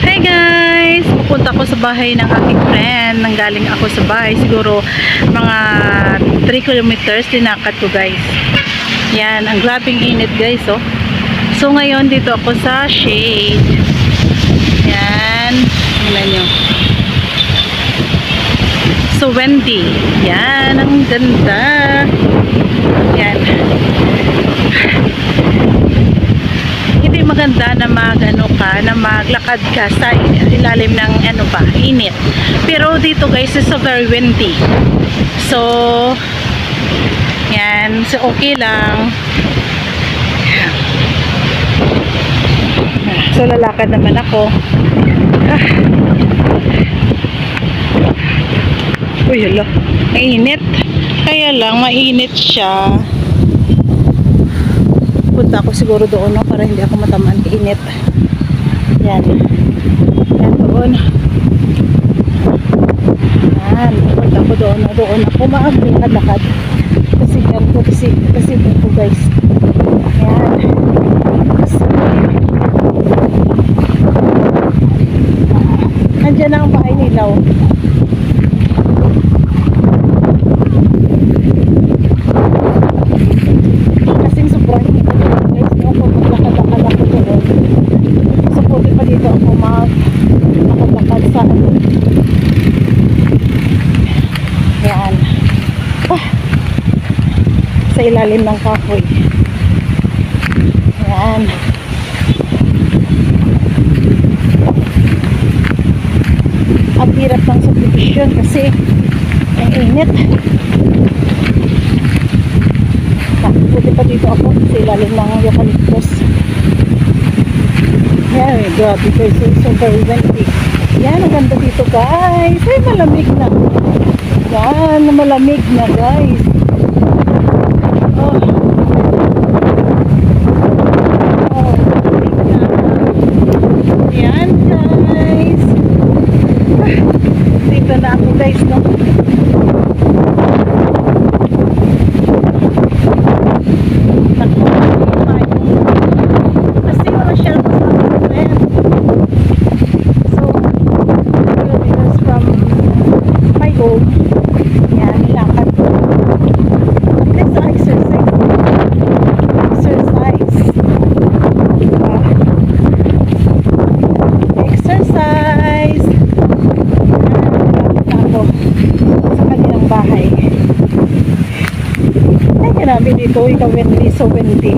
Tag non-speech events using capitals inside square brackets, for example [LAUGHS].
Hi guys! Pupunta ako sa bahay ng aking friend. Nanggaling ako sa bahay. Siguro mga 3 kilometers dinakad ko guys. Yan, ang grabing init guys oh. So ngayon dito ako sa shade. Yan. Tingnan nyo. So windy. Yan, ang ganda. Yan. [LAUGHS] maganda na mag ano ka, na maglakad ka sa ilalim ng ano ba, init. Pero dito guys, it's so very windy. So, yan, so okay lang. So lalakad naman ako. Ah. Uy, hala. Mainit. Kaya lang, mainit siya. Punta ako siguro doon no, para hindi ako matamaan kainit. Yan. Yan doon. Yan. Punta ako doon. no, Doon ako maaglakad-lakad. Kasi yan ko. Kasi, kasi ko guys. Yan. Kasi, Nandiyan na ang bahay nila. oh. Kasing sobrang init guys, no? Kung maglakad-lakad ako doon. So, pwede pa dito ako mag lakad-lakad sa ano. Yan. Ah. Sa ilalim ng kahoy. Yan. Ang hirap ng subdivision kasi ang init. Ah, Buti pa dito ako sa ilalim ng eucalyptus. Yan, eh, grabe guys. Very windy. Yan, ang ganda dito guys. Ay, malamig na. Yan, malamig na guys. Oh. Oh, malamig na. Yan guys. [LAUGHS] Dito na ako guys, no? Naku, tayo. Kasi wala siya sa friend. So, kilometers from my home. Yan, nilakad ko. This is exercise. Exercise. Ah. exercise. Yan, nilakad ako sa kanilang bahay. Ay, grabe dito. Ikaw windy, so windy.